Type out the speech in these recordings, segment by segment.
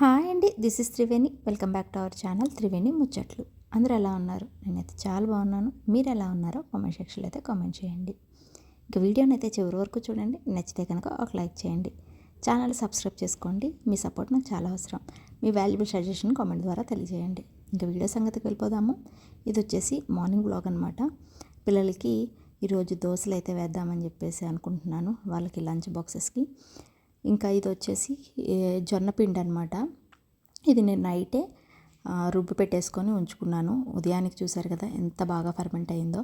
Hi అండి this is Triveni. Welcome back to our channel Triveni ముచ్చట్లు. అందరూ ఎలా ఉన్నారు? నేనైతే చాలా బాగున్నాను. మీరు ఎలా ఉన్నారో కామెంట్ సెక్షన్లో అయితే కామెంట్ చేయండి. ఇంకా వీడియోని అయితే చివరి వరకు చూడండి. నచ్చితే కనుక ఒక లైక్ చేయండి. ఛానల్ సబ్స్క్రైబ్ చేసుకోండి. మీ సపోర్ట్ నాకు చాలా అవసరం. మీ వాల్యుబుల్ సజెషన్ కామెంట్ ద్వారా తెలియజేయండి. ఇంకా వీడియో సంగతికి వెళ్ళిపోదాము. ఇది వచ్చేసి మార్నింగ్ బ్లాగ్ అనమాట పిల్లలకి ఈరోజు దోశలు అయితే వేద్దామని చెప్పేసి అనుకుంటున్నాను. వాళ్ళకి లంచ్ బాక్సెస్కి ఇంకా ఇది వచ్చేసి జొన్నపిండి జొన్న పిండి అనమాట ఇది నేను నైటే రుబ్బు పెట్టేసుకొని ఉంచుకున్నాను. ఉదయానికి చూసారు కదా ఎంత బాగా ఫర్మెంట్ అయిందో.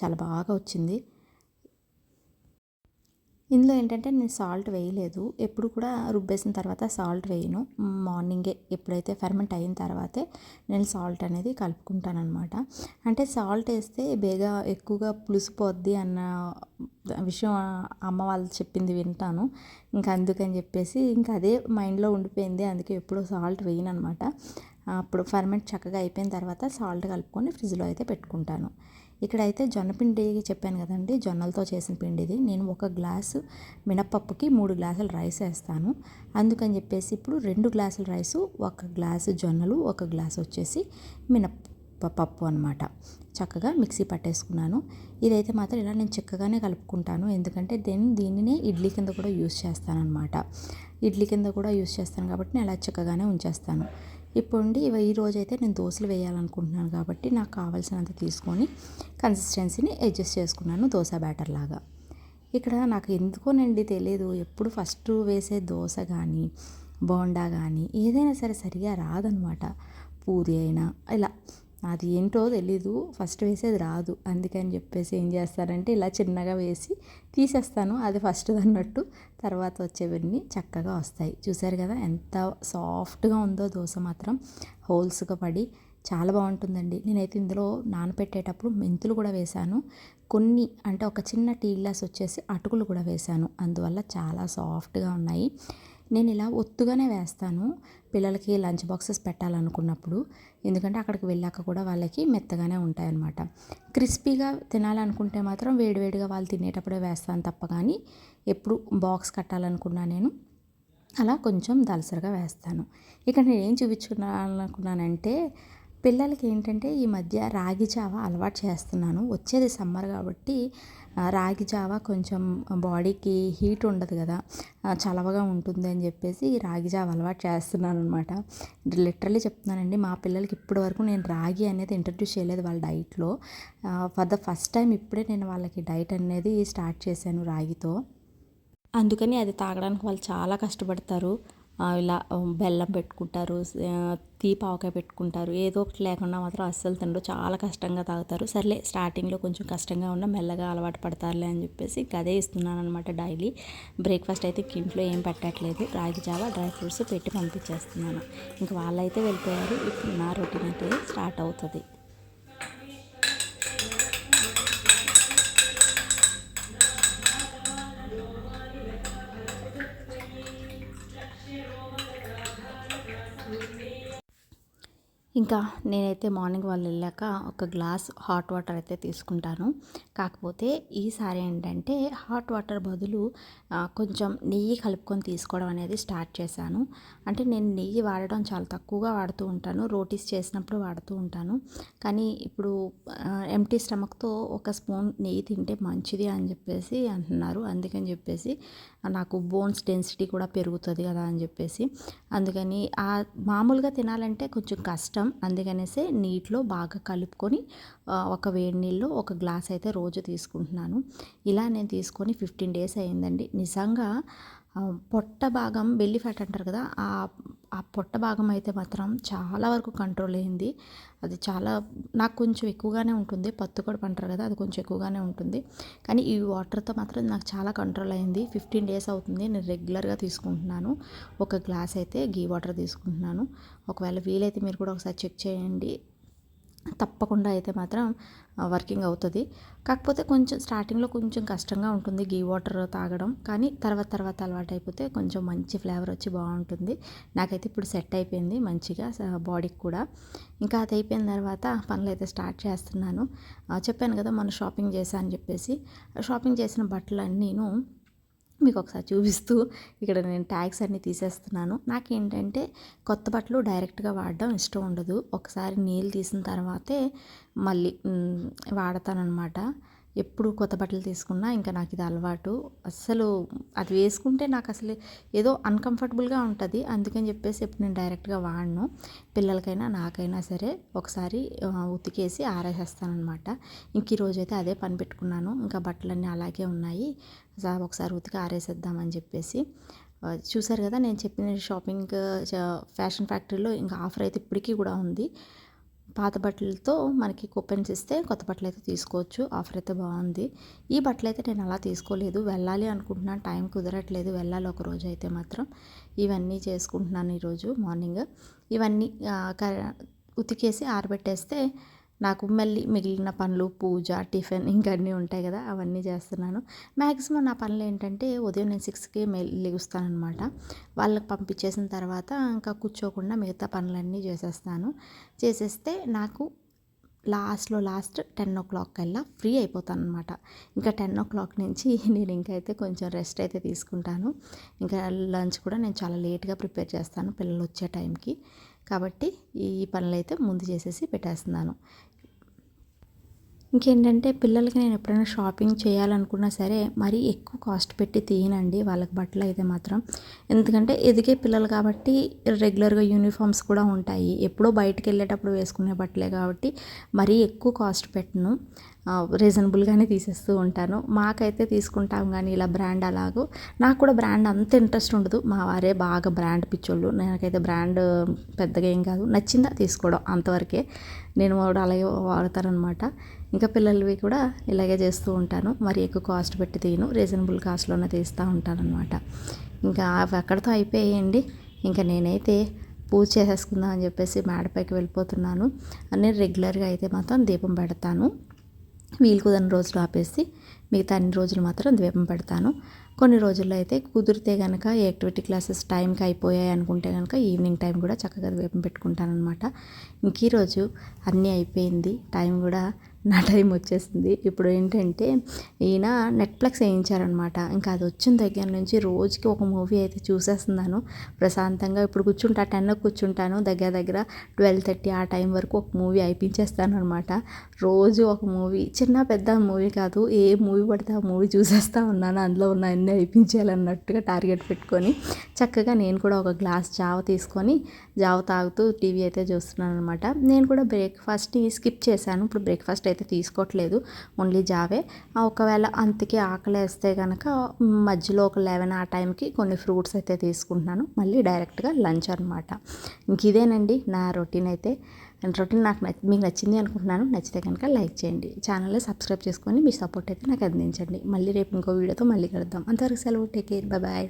చాలా బాగా వచ్చింది. ఇందులో ఏంటంటే నేను సాల్ట్ వేయలేదు. ఎప్పుడు కూడా రుబ్బేసిన తర్వాత సాల్ట్ వేయను. మార్నింగే ఎప్పుడైతే ఫెర్మెంట్ అయిన తర్వాతే నేను సాల్ట్ అనేది కలుపుకుంటాను అనమాట అంటే సాల్ట్ వేస్తే బేగా ఎక్కువగా పులుసుపోద్ది అన్న విషయం అమ్మ వాళ్ళు చెప్పింది వింటాను. ఇంకా అందుకని చెప్పేసి ఇంకా అదే మైండ్లో ఉండిపోయింది. అందుకే ఎప్పుడో సాల్ట్ వేయను అనమాట అప్పుడు ఫర్మెంట్ చక్కగా అయిపోయిన తర్వాత సాల్ట్ కలుపుకొని ఫ్రిడ్జ్లో అయితే పెట్టుకుంటాను. ఇక్కడైతే జొన్న పిండి చెప్పాను కదండి జొన్నలతో చేసిన పిండి ఇది నేను ఒక గ్లాసు మినపప్పుకి మూడు గ్లాసులు రైస్ వేస్తాను. అందుకని చెప్పేసి ఇప్పుడు రెండు గ్లాసుల రైసు ఒక గ్లాసు జొన్నలు ఒక గ్లాసు వచ్చేసి మినప్ప పప్పు అనమాట చక్కగా మిక్సీ పట్టేసుకున్నాను. ఇదైతే మాత్రం ఇలా నేను చిక్కగానే కలుపుకుంటాను. ఎందుకంటే దెన్ దీనినే ఇడ్లీ కింద కూడా యూస్ చేస్తాను అనమాట ఇడ్లీ కింద కూడా యూస్ చేస్తాను కాబట్టి నేను అలా చిక్కగానే ఉంచేస్తాను. ఇప్పుడు ఇవి ఈరోజు ఈ అయితే నేను దోశలు వేయాలనుకుంటున్నాను కాబట్టి నాకు కావాల్సినంత తీసుకొని కన్సిస్టెన్సీని అడ్జస్ట్ చేసుకున్నాను దోశ బ్యాటర్ లాగా. ఇక్కడ నాకు ఎందుకోనండి తెలియదు ఎప్పుడు ఫస్ట్ వేసే దోశ కానీ బోండా కానీ ఏదైనా సరే సరిగా రాదనమాట. పూరి అయినా ఇలా అది ఏంటో తెలీదు ఫస్ట్ వేసేది రాదు. అందుకని చెప్పేసి ఏం చేస్తారంటే ఇలా చిన్నగా వేసి తీసేస్తాను. అది ఫస్ట్ అన్నట్టు తర్వాత వచ్చేవన్నీ చక్కగా వస్తాయి. చూసారు కదా ఎంత సాఫ్ట్గా ఉందో దోశ మాత్రం. హోల్స్గా పడి చాలా బాగుంటుందండి. నేనైతే ఇందులో నానపెట్టేటప్పుడు మెంతులు కూడా వేశాను. కొన్ని అంటే ఒక చిన్న టీ గ్లాస్ వచ్చేసి అటుకులు కూడా వేశాను. అందువల్ల చాలా సాఫ్ట్గా ఉన్నాయి. నేను ఇలా ఒత్తుగానే వేస్తాను. పిల్లలకి లంచ్ బాక్సెస్ పెట్టాలనుకున్నప్పుడు ఎందుకంటే అక్కడికి వెళ్ళాక కూడా వాళ్ళకి మెత్తగానే ఉంటాయన్నమాట. క్రిస్పీగా తినాలనుకుంటే మాత్రం వేడివేడిగా వాళ్ళు తినేటప్పుడే వేస్తాను తప్ప కానీ ఎప్పుడు బాక్స్ కట్టాలనుకున్నా నేను అలా కొంచెం దలసరిగా వేస్తాను. ఇక్కడ నేను ఏం చూపించుకున్నానుకున్నానంటే పిల్లలకి ఏంటంటే ఈ మధ్య రాగి జావ అలవాటు చేస్తున్నాను. వచ్చేది సమ్మర్ కాబట్టి రాగి జావ కొంచెం బాడీకి హీట్ ఉండదు కదా చలవగా ఉంటుంది అని చెప్పేసి ఈ రాగి జావ అలవాటు చేస్తున్నాను అనమాట లిటరలీ చెప్తున్నానండి మా పిల్లలకి ఇప్పటి వరకు నేను రాగి అనేది ఇంట్రడ్యూస్ చేయలేదు వాళ్ళ డైట్లో. ఫర్ ద ఫస్ట్ టైం ఇప్పుడే నేను వాళ్ళకి డైట్ అనేది స్టార్ట్ చేశాను రాగితో. అందుకని అది తాగడానికి వాళ్ళు చాలా కష్టపడతారు. ఇలా బెల్లం పెట్టుకుంటారు తీపావకాయ పెట్టుకుంటారు ఏదో ఒకటి లేకుండా మాత్రం అస్సలు తినరు చాలా కష్టంగా తాగుతారు. సర్లే స్టార్టింగ్లో కొంచెం కష్టంగా ఉన్న మెల్లగా అలవాటు పడతారులే అని చెప్పేసి ఇంకా అదే ఇస్తున్నాను అనమాట డైలీ. బ్రేక్ఫాస్ట్ అయితే ఇంట్లో ఏం పెట్టట్లేదు రాగి జావ డ్రై ఫ్రూట్స్ పెట్టి పంపించేస్తున్నాను. ఇంకా వాళ్ళైతే వెళ్ళిపోయారు ఇప్పుడు నా రొటీన్ అయితే స్టార్ట్ అవుతుంది. ఇంకా నేనైతే మార్నింగ్ వాళ్ళు వెళ్ళాక ఒక గ్లాస్ హాట్ వాటర్ అయితే తీసుకుంటాను. కాకపోతే ఈసారి ఏంటంటే హాట్ వాటర్ బదులు కొంచెం నెయ్యి కలుపుకొని తీసుకోవడం అనేది స్టార్ట్ చేశాను. అంటే నేను నెయ్యి వాడడం చాలా తక్కువగా వాడుతూ ఉంటాను. రోటీస్ చేసినప్పుడు వాడుతూ ఉంటాను. కానీ ఇప్పుడు ఎంటీ స్టమక్తో ఒక స్పూన్ నెయ్యి తింటే మంచిది అని చెప్పేసి అంటున్నారు. అందుకని చెప్పేసి నాకు బోన్స్ డెన్సిటీ కూడా పెరుగుతుంది కదా అని చెప్పేసి. అందుకని ఆ మామూలుగా తినాలంటే కొంచెం కష్టం. అందుకనేసే నీటిలో బాగా కలుపుకొని ఒక వేడి నీళ్ళు ఒక గ్లాస్ అయితే రోజు తీసుకుంటున్నాను. ఇలా నేను తీసుకొని ఫిఫ్టీన్ డేస్ అయిందండి నిజంగా పొట్ట భాగం బెల్లి ఫ్యాట్ అంటారు కదా ఆ ఆ పొట్ట భాగం అయితే మాత్రం చాలా వరకు కంట్రోల్ అయింది అది చాలా నాకు కొంచెం ఎక్కువగానే ఉంటుంది. పత్తు కూడా అంటారు కదా అది కొంచెం ఎక్కువగానే ఉంటుంది. కానీ ఈ వాటర్తో మాత్రం నాకు చాలా కంట్రోల్ అయింది ఫిఫ్టీన్ డేస్ అవుతుంది. నేను రెగ్యులర్గా తీసుకుంటున్నాను. ఒక గ్లాస్ అయితే గీ వాటర్ తీసుకుంటున్నాను. ఒకవేళ వీలైతే మీరు కూడా ఒకసారి చెక్ చేయండి. తప్పకుండా అయితే మాత్రం వర్కింగ్ అవుతుంది. కాకపోతే కొంచెం స్టార్టింగ్లో కొంచెం కష్టంగా ఉంటుంది గీ వాటర్ తాగడం. కానీ తర్వాత తర్వాత అలవాటు అయిపోతే కొంచెం మంచి ఫ్లేవర్ వచ్చి బాగుంటుంది. నాకైతే ఇప్పుడు సెట్ అయిపోయింది మంచిగా బాడీకి కూడా. ఇంకా అది అయిపోయిన తర్వాత పనులు అయితే స్టార్ట్ చేస్తున్నాను. చెప్పాను కదా మొన్న షాపింగ్ చేశా అని చెప్పేసి. షాపింగ్ చేసిన బట్టలు నేను మీకు ఒకసారి చూపిస్తూ ఇక్కడ నేను ట్యాగ్స్ అన్నీ తీసేస్తున్నాను. నాకేంటంటే కొత్త బట్టలు డైరెక్ట్గా వాడడం ఇష్టం ఉండదు. ఒకసారి నీళ్ళు తీసిన తర్వాతే మళ్ళీ వాడతానన్నమాట. ఎప్పుడు కొత్త బట్టలు తీసుకున్నా ఇంకా నాకు ఇది అలవాటు. అస్సలు అది వేసుకుంటే నాకు అసలు ఏదో అన్కంఫర్టబుల్గా ఉంటుంది. అందుకని చెప్పేసి ఎప్పుడు నేను డైరెక్ట్గా వాడను. పిల్లలకైనా నాకైనా సరే ఒకసారి ఉతికేసి ఆరేసేస్తాను అనమాట ఇంక ఈరోజైతే అదే పని పెట్టుకున్నాను. ఇంకా బట్టలన్నీ అలాగే ఉన్నాయి. ఒకసారి ఉతికి ఆరేసేద్దామని చెప్పేసి. చూసారు కదా నేను చెప్పిన షాపింగ్ ఫ్యాషన్ ఫ్యాక్టరీలో ఇంకా ఆఫర్ అయితే ఇప్పటికీ కూడా ఉంది. పాత బట్టలతో మనకి కూపన్స్ ఇస్తే కొత్త బట్టలు అయితే తీసుకోవచ్చు. ఆఫర్ అయితే బాగుంది. ఈ బట్టలు అయితే నేను అలా తీసుకోలేదు. వెళ్ళాలి అనుకుంటున్నాను టైం కుదరట్లేదు. వెళ్ళాలి ఒక రోజు అయితే మాత్రం. ఇవన్నీ చేసుకుంటున్నాను ఈరోజు మార్నింగ్. ఇవన్నీ ఉతికేసి ఆరబెట్టేస్తే నాకు మళ్ళీ మిగిలిన పనులు పూజ టిఫిన్ ఇంకా అన్నీ ఉంటాయి కదా అవన్నీ చేస్తున్నాను. మ్యాక్సిమం నా పనులు ఏంటంటే ఉదయం నేను సిక్స్కి లెగుస్తానమాట వాళ్ళకి పంపించేసిన తర్వాత ఇంకా కూర్చోకుండా మిగతా పనులన్నీ చేసేస్తాను. చేసేస్తే నాకు లాస్ట్లో లాస్ట్ టెన్ ఓ క్లాక్ కల్లా ఫ్రీ అయిపోతాను అనమాట ఇంకా టెన్ ఓ క్లాక్ నుంచి నేను ఇంకైతే కొంచెం రెస్ట్ అయితే తీసుకుంటాను. ఇంకా లంచ్ కూడా నేను చాలా లేట్గా ప్రిపేర్ చేస్తాను పిల్లలు వచ్చే టైంకి. కాబట్టి ఈ పనులు అయితే ముందు చేసేసి పెట్టేస్తున్నాను. ఇంకేంటంటే పిల్లలకి నేను ఎప్పుడైనా షాపింగ్ చేయాలనుకున్నా సరే మరీ ఎక్కువ కాస్ట్ పెట్టి తీయనండి. వాళ్ళకి బట్టలు అయితే మాత్రం. ఎందుకంటే ఎదిగే పిల్లలు కాబట్టి రెగ్యులర్గా యూనిఫామ్స్ కూడా ఉంటాయి. ఎప్పుడో బయటకు వెళ్ళేటప్పుడు వేసుకునే బట్టలే కాబట్టి మరీ ఎక్కువ కాస్ట్ పెట్టను. రీజనబుల్గానే తీసేస్తూ ఉంటాను. మాకైతే తీసుకుంటాం కానీ ఇలా బ్రాండ్ అలాగో. నాకు కూడా బ్రాండ్ అంత ఇంట్రెస్ట్ ఉండదు. మా వారే బాగా బ్రాండ్ పిచ్చోళ్ళు. నాకైతే బ్రాండ్ పెద్దగా ఏం కాదు. నచ్చిందా తీసుకోవడం అంతవరకే. నేను కూడా అలాగే వాడతారనమాట. ఇంకా పిల్లలవి కూడా ఇలాగే చేస్తూ ఉంటాను. మరి ఎక్కువ కాస్ట్ పెట్టి తీయను. రీజనబుల్ కాస్ట్లోనే తీస్తూ ఉంటాను అనమాట ఇంకా అవి అక్కడితో అయిపోయాయండి. ఇంకా నేనైతే పూజ చేసేసుకుందాం అని చెప్పేసి మేడపైకి వెళ్ళిపోతున్నాను. అని రెగ్యులర్గా అయితే మాత్రం దీపం పెడతాను. వీలు కుదరని రోజులు ఆపేసి మిగతా అన్ని రోజులు మాత్రం దీపం పెడతాను. కొన్ని రోజుల్లో అయితే కుదిరితే కనుక యాక్టివిటీ క్లాసెస్ టైంకి అయిపోయాయి అనుకుంటే కనుక ఈవినింగ్ టైం కూడా చక్కగా వేపం పెట్టుకుంటాను అనమాట ఇంక ఈరోజు అన్నీ అయిపోయింది టైం కూడా నా టైం వచ్చేసింది. ఇప్పుడు ఏంటంటే ఈయన నెట్ఫ్లిక్స్ వేయించారనమాట ఇంకా అది వచ్చిన దగ్గర నుంచి రోజుకి ఒక మూవీ అయితే చూసేస్తున్నాను. ప్రశాంతంగా ఇప్పుడు కూర్చుంటా టెన్ కూర్చుంటాను. దగ్గర దగ్గర ట్వెల్వ్ థర్టీ ఆ టైం వరకు ఒక మూవీ అయిపించేస్తాను అనమాట రోజు ఒక మూవీ చిన్న పెద్ద మూవీ కాదు ఏ మూవీ పడితే ఆ మూవీ చూసేస్తా ఉన్నాను. అందులో ఉన్న అన్నీ అయిపించాలన్నట్టుగా టార్గెట్ పెట్టుకొని చక్కగా నేను కూడా ఒక గ్లాస్ జావ తీసుకొని జావ తాగుతూ టీవీ అయితే చూస్తున్నాను అనమాట నేను కూడా బ్రేక్ఫాస్ట్ని స్కిప్ చేశాను. ఇప్పుడు బ్రేక్ఫాస్ట్ అయితే తీసుకోవట్లేదు. ఓన్లీ జావే. ఒకవేళ అంతకి ఆకలి వేస్తే కనుక మధ్యలో ఒక లెవెన్ ఆ టైంకి కొన్ని ఫ్రూట్స్ అయితే తీసుకుంటున్నాను. మళ్ళీ డైరెక్ట్గా లంచ్ అనమాట ఇంక ఇదేనండి నా రొటీన్ అయితే. రొటీన్ నాకు నచ్చి మీకు నచ్చింది అనుకుంటున్నాను నచ్చితే కనుక లైక్ చేయండి. ఛానల్లో సబ్స్క్రైబ్ చేసుకొని మీ సపోర్ట్ అయితే నాకు అందించండి. మళ్ళీ రేపు ఇంకో వీడియోతో మళ్ళీ కలుద్దాం. అంతవరకు సెలవు టేక్ కేర్ బాయ్